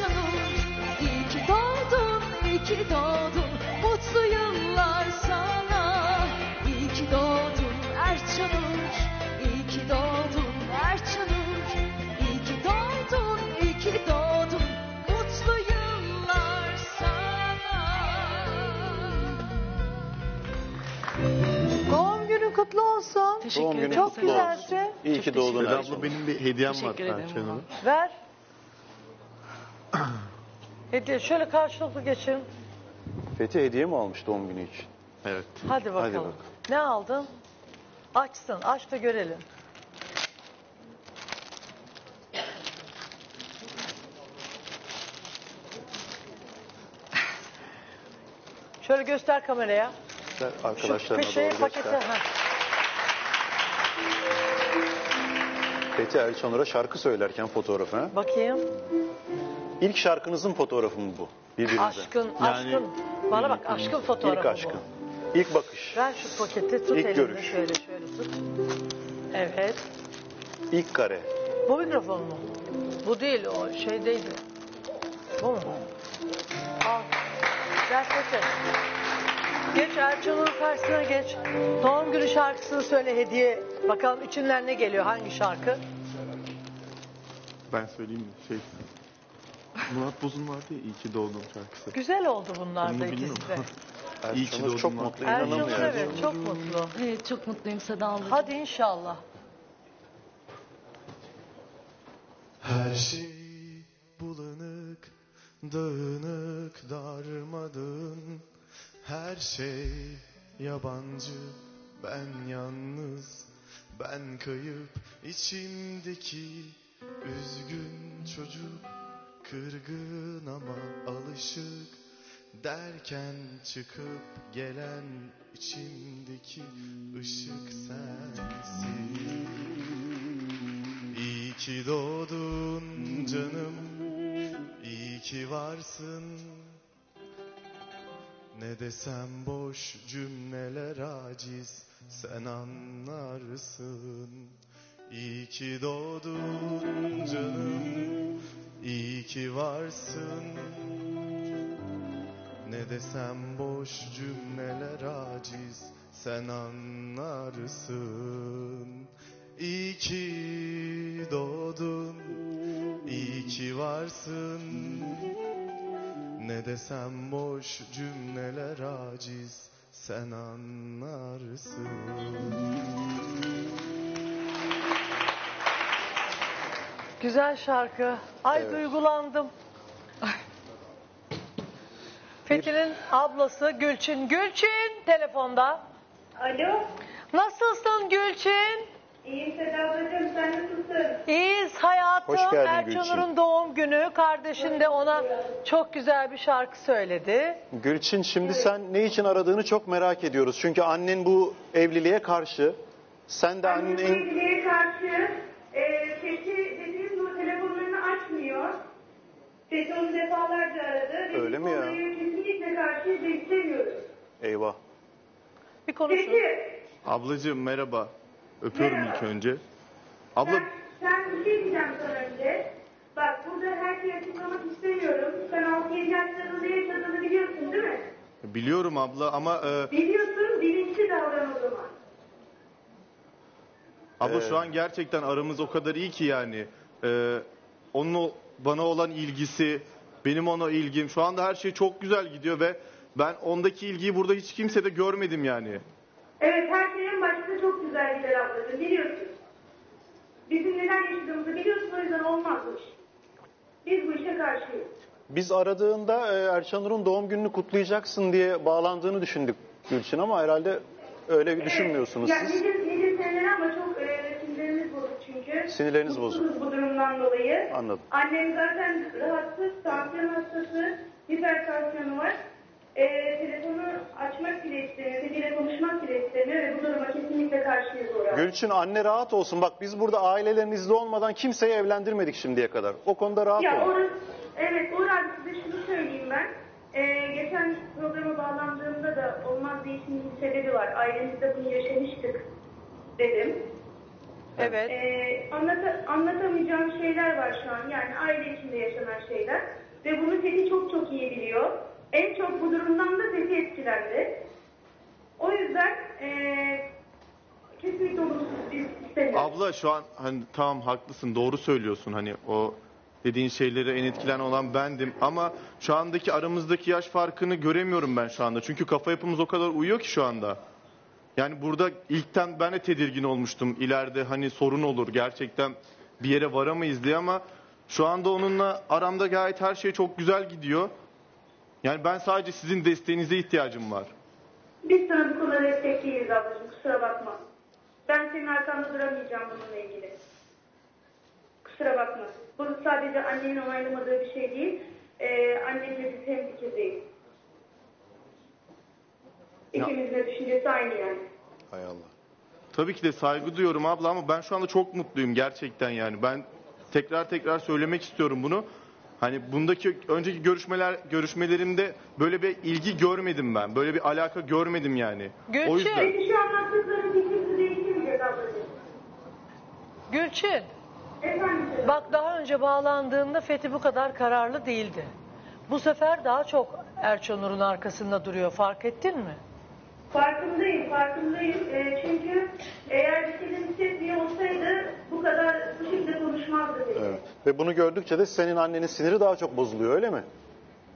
Erçanur İyi ki doğdun, iyi ki doğdun Mutlu yıllar sana İyi ki doğdun Erçanur İyi ki doğdun Erçanur İyi ki doğdun, iyi ki doğdun Mutlu yıllar sana Doğum günün kutlu olsun. Teşekkür Doğum günün ederim. Çok kutlu olsun. güzelsin. İyi ki doğdun abla benim bir hediyem var Teşekkür ederim. Ver. Hediye şöyle karşılıklı geçin. Fethi hediye mi almış doğum günü için? Evet. Hadi bakalım. bakalım. Ne aldın? Açsın. Aç da görelim. Şöyle göster kameraya. Sen Şu arkadaşlarına köşeye doğru paketi. göster. Ha. Fethi Erçanur'a şarkı söylerken fotoğrafı. ha? Bakayım. İlk şarkınızın fotoğrafı mı bu? Birbirinize. Aşkın, Yani- aşkın. Bana bak aşkın fotoğrafı İlk bu. aşkın. İlk bakış. Ver şu paketi tut İlk elinde görüş. şöyle şöyle tut. Evet. İlk kare. Bu mikrofon mu? Bu değil o şeydeydi. Bu mu? Al. Gel Fethi. Geç Erçan'ın karşısına geç. Doğum günü şarkısını söyle hediye. Bakalım içinden ne geliyor hangi şarkı? Ben söyleyeyim mi? Şey, Murat Boz'un vardı ya İyi ki doğdun şarkısı. Güzel oldu bunlar da bilmiyorum. ikisi de. İyi ki Erçanur doğdun çok lan. mutlu inanamıyorum. evet çok mutlu. Evet çok mutluyum Seda ablacığım. Hadi inşallah. Her şey bulanık, dağınık, darmadağın Her şey yabancı, ben yalnız Ben kayıp içimdeki üzgün çocuk Kırgın ama alışık derken çıkıp gelen içimdeki ışık sensin İyi ki doğdun canım, iyi ki varsın. Ne desem boş cümleler aciz, sen anlarsın. İyi ki doğdun canım, iyi ki varsın. Ne desem boş cümleler aciz, sen anlarsın. İyi ki doğdun, iyi ki varsın. Ne desem boş cümleler aciz, sen anlarsın. Güzel şarkı. Ay Evet. duygulandım. Fethi'nin ablası Gülçin. Gülçin telefonda. Alo, Nasılsın Gülçin? iyiyim Seda ablacığım, sen nasılsın? İyiyiz hayatım. Hoş geldin Erçanur'un doğum günü. Kardeşin de ona çok güzel bir şarkı söyledi. Gülçin şimdi sen ne için aradığını çok merak ediyoruz. Çünkü annen bu evliliğe karşı. Sen de Annem annen... sevgiliye karşı e, Fethi dediğim gibi telefonlarını açmıyor. Fethi onu defalarca aradı. Dedi, Öyle mi ya? Konuyu kesinlikle karşı istemiyoruz. Eyvah. Bir konuşun. Ablacığım merhaba. Öpüyorum Merhaba. ilk önce. Abla sen, sen bir şey diyeceğim sana önce. Bak burada her şeyi açıklamak istemiyorum. Sen 6-7 yaşlarında ne yaşadığını biliyorsun değil mi? biliyorum abla ama e, Biliyorsun, bilinçli davran o zaman. abla Ee, şu an gerçekten aramız o kadar iyi ki yani. E, onun o- bana olan ilgisi, benim ona ilgim. Şu anda her şey çok güzel gidiyor ve ben ondaki ilgiyi burada hiç kimsede görmedim yani. Evet her şeyin başta çok güzel gider ablacığım biliyorsun. Bizim neler yaşadığımızı biliyorsun o yüzden olmaz bu iş. Biz bu işe karşıyız. Biz aradığında e, Erçanur'un doğum gününü kutlayacaksın diye bağlandığını düşündük Gülçin ama herhalde öyle bir düşünmüyorsunuz ya, siz. Nice, nice seneler ama çok e, sinirlerimiz bozuk çünkü. Sinirleriniz bozuk. Mutsuzuz bu durumdan dolayı. Anladım. Annem zaten rahatsız, tansiyon hastası, hipertansiyonu var. E, telefonu açmak bile istemiyor, biriyle konuşmak bile istemiyor ve bu duruma kesinlikle karşıyız oraya. Gülçin anne rahat olsun. Bak biz burada ailelerin izni olmadan kimseyi evlendirmedik şimdiye kadar. O konuda rahat Ya olun. orası, evet Uğur abi size şunu söyleyeyim ben. Ee, geçen programa bağlandığımda da olmaz değişimin bir sebebi var. Ailemizde bunu yaşamıştık dedim. Evet. Ee, anlata, anlatamayacağım şeyler var şu an. Yani aile içinde yaşanan şeyler. bunu Fethi çok çok iyi biliyor. En çok bu durumdan da Fethi etkilendi. O yüzden eee kesinlikle olumsuz biz istemiyoruz. Abla şu an hani tamam haklısın doğru söylüyorsun hani o dediğin şeyleri en etkilen olan bendim ama şu andaki aramızdaki yaş farkını göremiyorum ben şu anda. Çünkü kafa yapımız o kadar uyuyor ki şu anda. Yani burada ilkten ben de tedirgin olmuştum. İleride hani sorun olur gerçekten bir yere varamayız diye ama şu anda onunla aramda gayet her şey çok güzel gidiyor. Yani ben sadece sizin desteğinize ihtiyacım var. Biz sana bu konuda destek değiliz ablacığım kusura bakma. Ben senin arkanda duramayacağım bununla ilgili. Kusura bakma. Bu sadece annenin onaylamadığı bir şey değil. Ee, annemle biz hem fikirdeyiz. İkimizin de düşüncesi aynı yani. Hay Allah. Tabii ki de saygı duyuyorum abla ama ben şu anda çok mutluyum gerçekten yani. Ben tekrar tekrar söylemek istiyorum bunu. Hani bundaki önceki görüşmeler görüşmelerimde böyle bir ilgi görmedim ben. Böyle bir alaka görmedim yani. Gülçin. O yüzden Peki şu anlattıkların fikrinizi değiştirmeyeceğiz ablacığım. Gülçin. Efendim. Bak daha önce bağlandığında Fethi bu kadar kararlı değildi. Bu sefer daha çok Erçonur'un arkasında duruyor. Fark ettin mi? Farkındayım, farkındayım. Ee, çünkü eğer bir şeyden hissetmiyor olsaydı bu kadar bu şekilde konuşmazdı. Peki. Evet. Ve bunu gördükçe de senin annenin siniri daha çok bozuluyor öyle mi?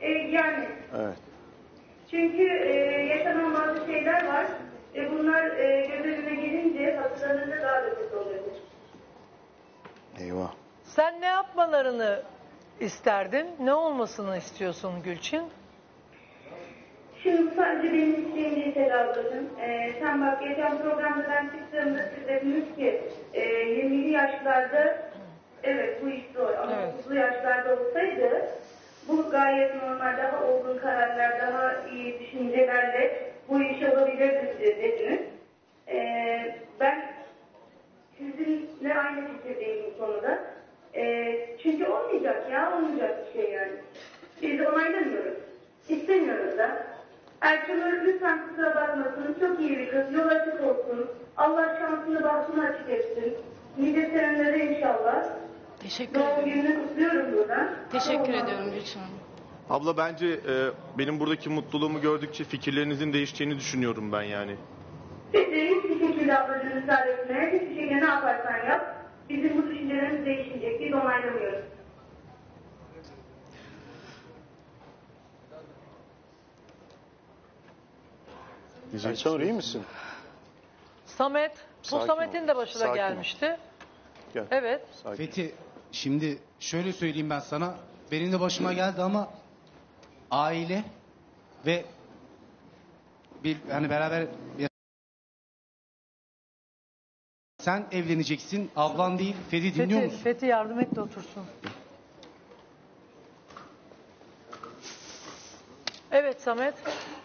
Ee, yani Evet. çünkü e, yaşanan bazı şeyler var. E, bunlar e, göz önüne gelince hatırlanınca daha da kötü oluyor. Eyvah. Sen ne yapmalarını isterdin? Ne olmasını istiyorsun Gülçin? Şimdi bu sadece benim isteğim değil Seda ablacığım. Ee, sen bak geçen programda ben çıktığımda siz dediniz ki e, 20'li yaşlarda evet bu iş zor ama Evet. 30'lu yaşlarda olsaydı bu gayet normal daha olgun kararlar daha iyi düşüncelerle bu işi alabilirdi dediniz. Ee, ben sizinle aynı fikirdeyim bu konuda. Ee, çünkü olmayacak ya olmayacak bir şey yani. Biz onaylamıyoruz. İstemiyoruz da. Erçanur lütfen kusura bakmasın. Çok iyi bir kız. Yol açık olsun. Allah şansını bahtını açık etsin. Nice senelere inşallah. Teşekkür Doğum ederim. gününü kutluyorum buradan. Teşekkür Doğum ediyorum Gülçin Hanım. abla bence e, benim buradaki mutluluğumu gördükçe fikirlerinizin değişeceğini düşünüyorum ben yani. Biz de hiçbir şekilde ablacığını ısrar etmeye, hiçbir şekilde ne yaparsan yap. Bizim bu düşüncelerimiz değişmeyecek. Biz onaylamıyoruz. Erçanur iyi misin? Samet. Bu Sakin Samet'in ol. de başına Sakin ol. gelmişti. Gel. Evet. Sakin. Fethi şimdi şöyle söyleyeyim ben sana. Benim de başıma geldi ama aile ve bir hani beraber sen evleneceksin. Ablan değil. Fethi dinliyor Fethi, musun? Fethi yardım et de otursun. Evet Samet.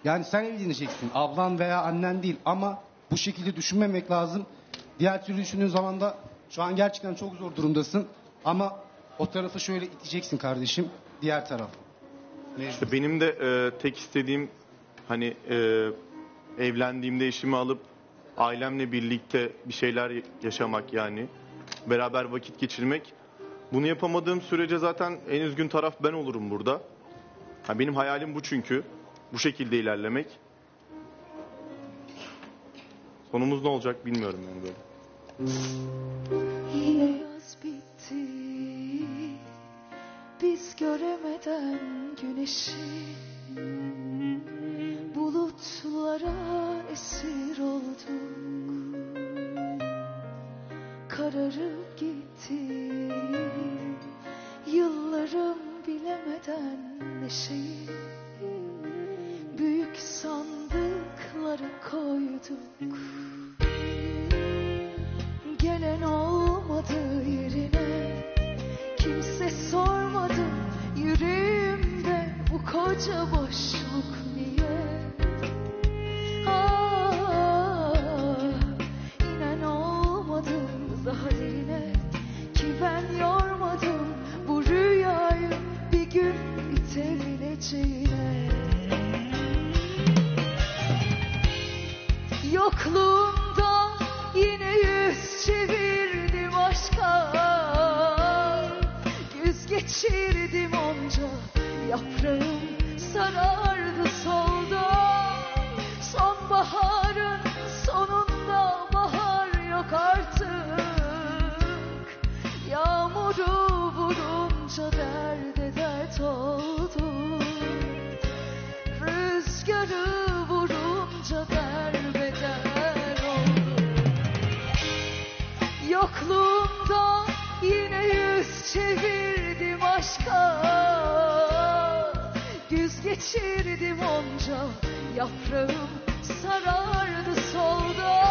Yani sen evleneceksin. Ablan veya annen değil ama bu şekilde düşünmemek lazım. Diğer türlü düşündüğün zaman da şu an gerçekten çok zor durumdasın. Ama o tarafı şöyle iteceksin kardeşim. Diğer taraf. İşte benim de e, tek istediğim hani e, evlendiğimde eşimi alıp ailemle birlikte bir şeyler yaşamak yani. Beraber vakit geçirmek. Bunu yapamadığım sürece zaten en üzgün taraf ben olurum burada. Ha, benim hayalim bu çünkü. Bu şekilde ilerlemek. Sonumuz ne olacak bilmiyorum yani böyle. Yine yaz bitti Biz göremeden güneşi Bulutlara esir olduk geçirdim onca Yaprağım sarardı soldu Sonbaharın sonunda bahar yok artık. Yağmuru vurunca derde dert oldum Rüzgarı vurunca derbeder Güz geçirdim onca Yaprağım sarardı soldu